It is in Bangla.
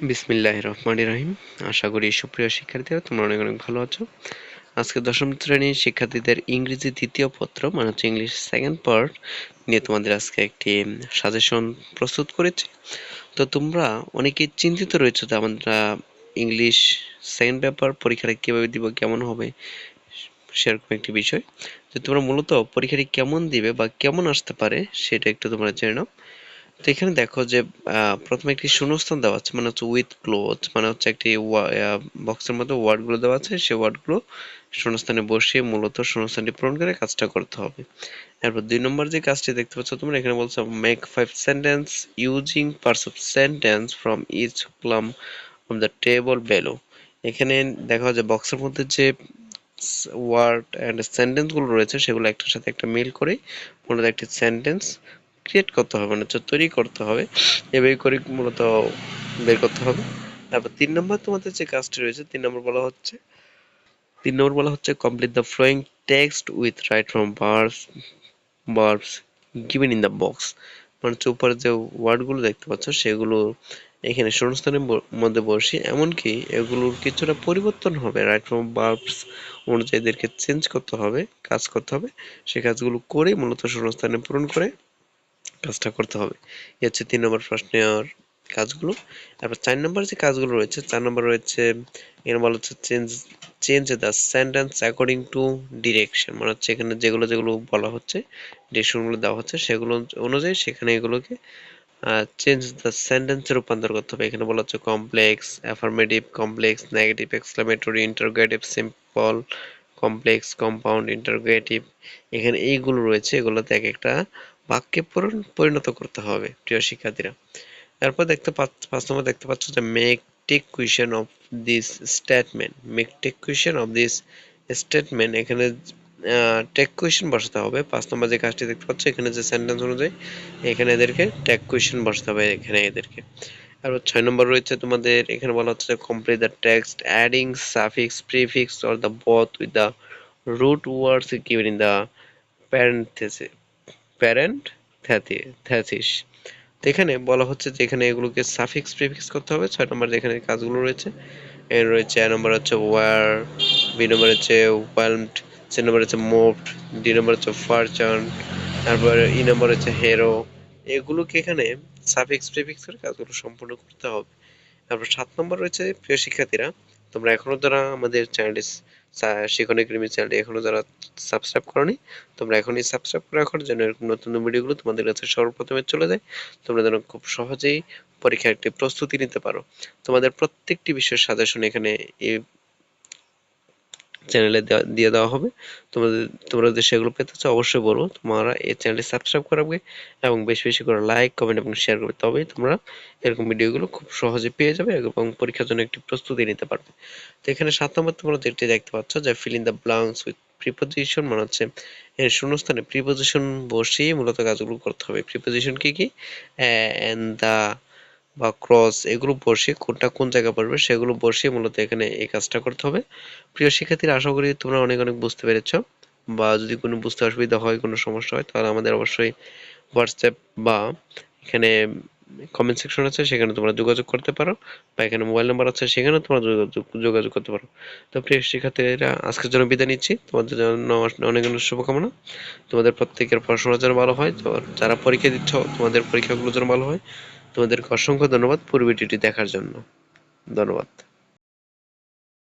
বিসমিল্লাহ রহমান রহিম। আশা করি সুপ্রিয় শিক্ষার্থীরা, তোমরা অনেক অনেক ভালো আছো। আজকে দশম শ্রেণির শিক্ষার্থীদের ইংরেজি দ্বিতীয় পত্র মানে হচ্ছে ইংলিশ সেকেন্ড পার্ট নিয়ে তোমাদের আজকে একটি সাজেশন প্রস্তুত করেছি। তো তোমরা অনেকেই চিন্তিত রয়েছে যে আমরা ইংলিশ সেকেন্ড পেপার পরীক্ষাটা কীভাবে দিব, কেমন হবে, সেরকম একটি বিষয়। তো তোমরা মূলত পরীক্ষাটি কেমন দিবে বা কেমন আসতে পারে, সেটা একটু তোমরা জেনে নাও। এখানে দেখো যে প্রথমে একটি শূন্যস্থান দেওয়া আছে মানে হচ্ছে উইথ ক্লোথ মানে হচ্ছে একটি বক্সের মধ্যে ওয়ার্ডগুলো দেওয়া আছে সেই ওয়ার্ডগুলো শূন্যস্থানে বসিয়ে মূলত শূন্যস্থানটি পূরণ করে কাজটা করতে হবে। এরপর দুই নম্বর যে কাজটি দেখতে পাচ্ছ তোমরা, এখানে বলছো make five sentence using parts of sentence from each plum of the table below এখানে দেখা যায় বক্সের মধ্যে যে ওয়ার্ড অ্যান্ড সেন্টেন্সগুলো রয়েছে, সেগুলো একটার সাথে একটা মিল করে মূলত একটি সেন্টেন্স ক্রিয়েট করতে হবে মানে হচ্ছে তৈরি করতে হবে এভাবে করে মূলত বের করতে হবে। তারপর তিন নম্বর তোমাদের যে কাজটি রয়েছে, তিন নম্বর বলা হচ্ছে, তিন নম্বর বলা হচ্ছে complete the following text with right form verbs verbs given in the box মানে হচ্ছে উপরে যে ওয়ার্ডগুলো দেখতে পাচ্ছ, সেগুলো এখানে শূন্যস্থানের মধ্যে বসি, এমনকি এগুলোর কিছুটা পরিবর্তন হবে। রাইট ফ্রম ভার্বস অনুযায়ী এদেরকে চেঞ্জ করতে হবে, কাজ করতে হবে সেই কাজগুলো করে মূলত শূন্যস্থানে পূরণ করে কাজটা করতে হবে। এ হচ্ছে তিন নম্বর প্রশ্নের কাজগুলো। তারপর চার নম্বর যে কাজগুলো রয়েছে, চার নম্বর রয়েছে এখানে বলা হচ্ছে change change the sentence according to direction মানে হচ্ছে এখানে যেগুলো যেগুলো বলা হচ্ছে ডিরেকশনগুলো দেওয়া হচ্ছে, সেগুলো অনুযায়ী সেখানে এগুলোকে চেঞ্জ দ্য সেন্টেন্সে রূপান্তর করতে হবে। এখানে বলা হচ্ছে complex affirmative complex negative exclamatory interrogative simple complex compound interrogative এখানে এইগুলো রয়েছে, এগুলোতে এক একটা বাক্যে পরিণত করতে হবে, প্রিয় শিক্ষার্থীরা। এরপর দেখতে পাঁচ নম্বর দেখতে পাচ্ছ যে make tag of this statement make tag of this statement এখানে টেক কুয়েশন বসাতে হবে। পাঁচ নম্বর যে কাজটি দেখতে পাচ্ছ, এখানে যে সেন্টেন্স অনুযায়ী, এখানে এদেরকে টেক কুয়েশন বসাতে হবে, এখানে এদেরকে। আর ছয় নম্বর রয়েছে তোমাদের, এখানে বলা হচ্ছে complete the text adding suffix prefix or the both with the root words given in the parenthesis parenthesis তো এখানে বলা হচ্ছে যে এখানে এগুলোকে সাফিক্স প্রিফিক্স করতে হবে। ছয় নম্বর যেখানে কাজগুলো রয়েছে, এর রয়েছে এ নম্বর হচ্ছে ওয়ার বি নম্বর হচ্ছে ওয়েলমড সি নম্বর হচ্ছে মোভড ডি নম্বর হচ্ছে ফারচার্ন তারপর ই নম্বর হচ্ছে হেরো এগুলোকে এখানে সাফিক্স প্রিফিক্স করে কাজগুলো সম্পূর্ণ করতে হবে। তারপর সাত নম্বর রয়েছে প্রিয় শিক্ষার্থীরা তোমরা এখনও যারা আমাদের চ্যানেলটি শিখনে কৃমি চ্যানেলটি এখনও যারা সাবস্ক্রাইব করনি, তোমরা এখনই সাবস্ক্রাইব করে রাখো, যেন এরকম নতুন ভিডিওগুলো তোমাদের কাছে সর্বপ্রথমে চলে যায়। তোমরা যেন খুব সহজেই পরীক্ষার একটি প্রস্তুতি নিতে পারো। তোমাদের প্রত্যেকটি বিষয়ের সাজেশন এখানে এই চ্যানেলে দিয়ে দেওয়া হবে। তোমাদের, তোমরা যদি সেগুলো পেতে চাও, অবশ্যই বলব, তোমরা এই চ্যানেলটি সাবস্ক্রাইব করাবে এবং বেশি বেশি করে লাইক কমেন্ট এবং শেয়ার করবে। তবেই তোমরা এরকম ভিডিওগুলো খুব সহজে পেয়ে যাবে এবং পরীক্ষার জন্য একটি প্রস্তুতি নিতে পারবে। তো এখানে সাত নম্বর তোমরা যেটি দেখতে পাচ্ছ, যে fill in the blanks with preposition মানে হচ্ছে এর শূন্যস্থানে প্রিপোজিশন বসিয়ে মূলত কাজগুলো করতে হবে। প্রিপোজিশন কি কি? অ্যান্ড দা বা ক্রস এগুলো বসিয়ে কোনটা কোন জায়গায় পড়বে সেগুলো বসিয়ে মূলত এখানে এই কাজটা করতে হবে। প্রিয় শিক্ষার্থীরা, আশা করি তোমরা অনেক অনেক বুঝতে পেরেছ বা যদি কোনো বুঝতে অসুবিধা হয়, কোনো সমস্যা হয়, তাহলে আমাদের অবশ্যই হোয়াটসঅ্যাপ বা এখানে কমেন্ট সেকশন আছে, সেখানে তোমরা যোগাযোগ করতে পারো বা এখানে মোবাইল নাম্বার আছে সেখানে তোমরা যোগাযোগ করতে পারো। তো প্রিয় শিক্ষার্থীরা, আজকের জন্য বিদায় নিচ্ছি। তোমাদের জন্য অনেক অনেক শুভকামনা। তোমাদের প্রত্যেকের পড়াশোনা যেন ভালো হয় তো যারা পরীক্ষা দিচ্ছ, তোমাদের পরীক্ষাগুলো যেন ভালো হয়। তোমাদেরকে অসংখ্য ধন্যবাদ পুরো ভিডিওটি দেখার জন্য। ধন্যবাদ।